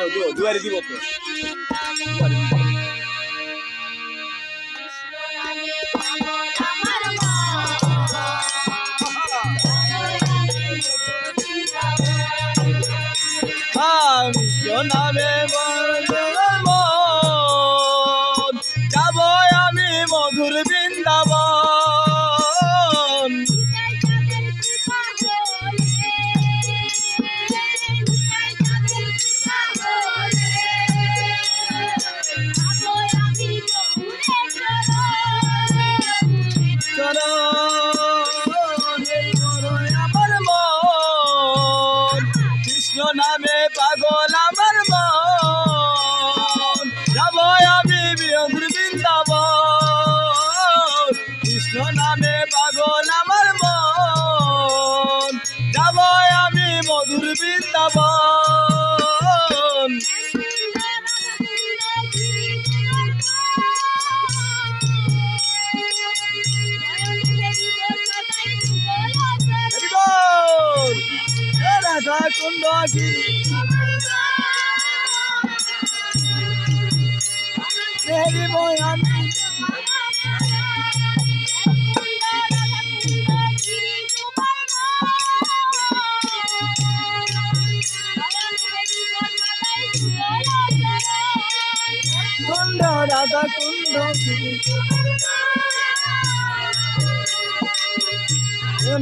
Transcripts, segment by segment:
দাও দুয়ারে দিব তো নামে পাগল আমার মন। যাব আমি বিয়ন্দ্র বৃন্দাবন। কৃষ্ণ নামে পাগল আমার মন। যাব আমি মধুর হরি বল এ রাধা কুণ্ড রাধা কুণ্ড গিরি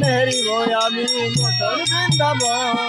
মেরি বয়ামি মতর বৃন্দাবন।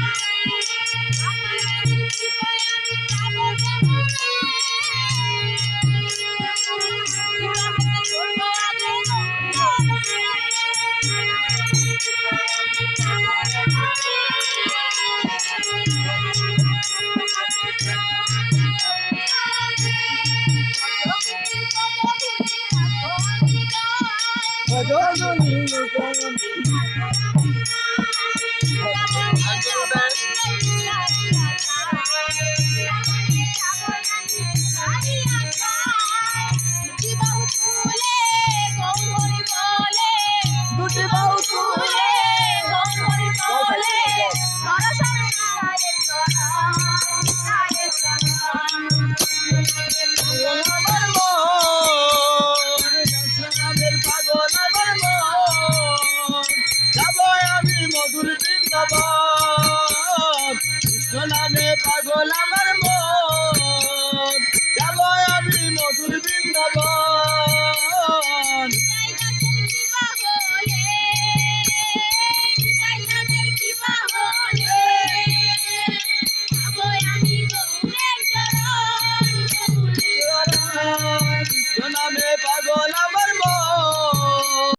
Thank you.